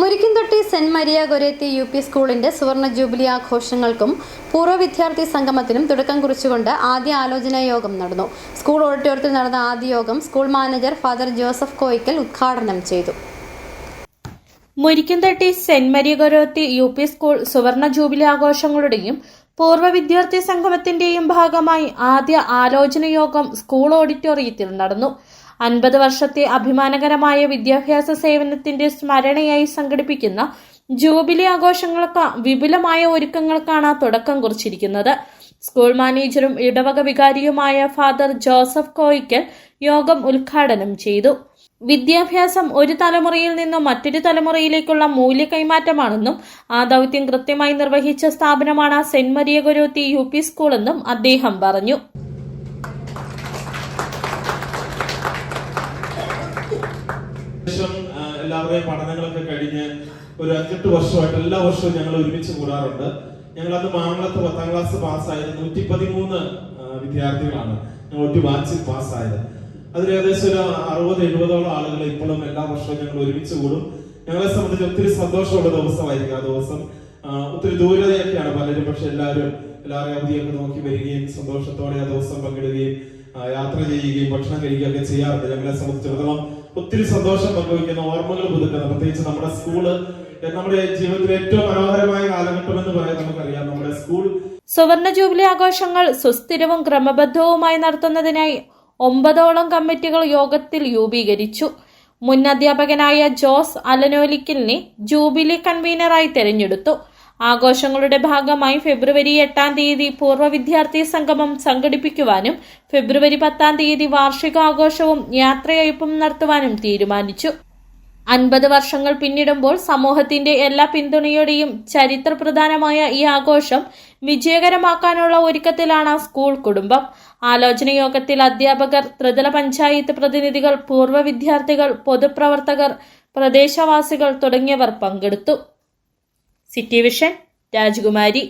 Murikkumthotti Saint Maria Goretti U P സ്കൂളിന്റെ സുവർണ jubilee ആഘോഷങ്ങൾക്കും പൂർവ വിദ്യാർത്ഥി സംഗമത്തിനും തുടക്കം കുറിച്ചുകൊണ്ട് ആദ്യ ആലോചനാ യോഗം നടന്നു. സ്കൂൾ ഓഡിറ്റോറിയത്തിൽ നടന്ന ആദ്യ യോഗം school manager Father Joseph Koickal ഉദ്ഘാടനം ചെയ്തു. Murikkumthotti Saint Maria Goretti U P school സുവർണ ജൂബിലി ആഘോഷങ്ങളുടെയും പൂർവ വിദ്യാർത്ഥി സംഗമത്തിന്റെയും ഭാഗമായി ആദ്യ ആലോചന യോഗം സ്കൂൾ ഓഡിറ്റോറിയത്തിൽ നടന്നു. അൻപത് വർഷത്തെ അഭിമാനകരമായ വിദ്യാഭ്യാസ സേവനത്തിന്റെ സ്മരണയായി സംഘടിപ്പിക്കുന്ന ജൂബിലി ആഘോഷങ്ങൾക്ക് വിപുലമായ ഒരുക്കങ്ങൾക്കാണ് തുടക്കം കുറിച്ചിരിക്കുന്നത്. സ്കൂൾ മാനേജറും ഇടവക വികാരിയുമായ ഫാദർ ജോസഫ് കോയിക്കൽ യോഗം ഉദ്ഘാടനം ചെയ്തു. വിദ്യാഭ്യാസം ഒരു തലമുറയിൽ നിന്നും മറ്റൊരു തലമുറയിലേക്കുള്ള മൂല്യ കൈമാറ്റമാണെന്നും ആ ദൗത്യം കൃത്യമായി നിർവഹിച്ച സ്ഥാപനമാണ് Saint Maria Goretti U P സ്കൂളെന്നും അദ്ദേഹം പറഞ്ഞു. ശേഷം എല്ലാവരുടെയും പഠനങ്ങളൊക്കെ കഴിഞ്ഞ് ഒരു അഞ്ചെട്ട് വർഷമായിട്ട് എല്ലാ വർഷവും ഞങ്ങൾ ഒരുമിച്ച് കൂടാറുണ്ട്. ഞങ്ങൾ അത് മാമലത്ത് പത്താം ക്ലാസ് പാസ്സായത് നൂറ്റി പതിമൂന്ന് വിദ്യാർത്ഥികളാണ്. ഞങ്ങൾ ഒരു ബാച്ചിൽ പാസ്സായത്. അതിൽ ഏകദേശം ഒരു അറുപത് എഴുപതോളം ആളുകൾ ഇപ്പോഴും എല്ലാ വർഷവും ഞങ്ങൾ ഒരുമിച്ച് കൂടും. ഞങ്ങളെ സംബന്ധിച്ച് ഒത്തിരി സന്തോഷമുള്ള ദിവസമായിരിക്കും ആ ദിവസം. ഒത്തിരി ദൂരതയൊക്കെയാണ് പലരും പക്ഷെ എല്ലാവരും എല്ലാവരെയും അവധിയൊക്കെ നോക്കി വരികയും സന്തോഷത്തോടെ ആ ദിവസം പങ്കിടുകയും യാത്ര ചെയ്യുകയും ഭക്ഷണം കഴിക്കുകയൊക്കെ ചെയ്യാറുണ്ട്. ഞങ്ങളെ സംബന്ധിച്ചിടത്തോളം ഒത്തിരി സന്തോഷം പങ്കുവയ്ക്കുന്ന ഓർമ്മകൾ പുതുക്കുന്ന പ്രത്യേകിച്ച് നമ്മുടെ സ്കൂൾ നമ്മുടെ ജീവിതത്തിലെ ഏറ്റവും മനോഹരമായ കാലഘട്ടം എന്ന് പറയാൻ നമുക്കറിയാം. നമ്മുടെ സ്കൂൾ സുവർണ ജൂബിലി ആഘോഷങ്ങൾ സുസ്ഥിരവും ക്രമബദ്ധവുമായി നടത്തുന്നതിനായി ഒമ്പതോളം കമ്മിറ്റികൾ യോഗത്തിൽ രൂപീകരിച്ചു. മുൻ അധ്യാപകനായ ജോസ് അലനോലിക്കലിനെ ജൂബിലി കൺവീനറായി തെരഞ്ഞെടുത്തു. ആഘോഷങ്ങളുടെ ഭാഗമായി ഫെബ്രുവരി എട്ടാം തീയതി പൂർവ വിദ്യാർത്ഥി സംഗമം സംഘടിപ്പിക്കുവാനും ഫെബ്രുവരി പത്താം തീയതി വാർഷികാഘോഷവും യാത്രയയപ്പും നടത്തുവാനും തീരുമാനിച്ചു. അൻപത് വർഷങ്ങൾ പിന്നിടുമ്പോൾ സമൂഹത്തിന്റെ എല്ലാ പിന്തുണയോടെയും ചരിത്രപ്രധാനമായ ഈ ആഘോഷം വിജയകരമാക്കാനുള്ള ഒരുക്കത്തിലാണ് സ്കൂൾ കുടുംബം. ആലോചന യോഗത്തിൽ അധ്യാപകർ ത്രിതല പഞ്ചായത്ത് പ്രതിനിധികൾ പൂർവ വിദ്യാർത്ഥികൾ പൊതുപ്രവർത്തകർ പ്രദേശവാസികൾ തുടങ്ങിയവർ പങ്കെടുത്തു. സിറ്റി വിഷൻ രാജകുമാരി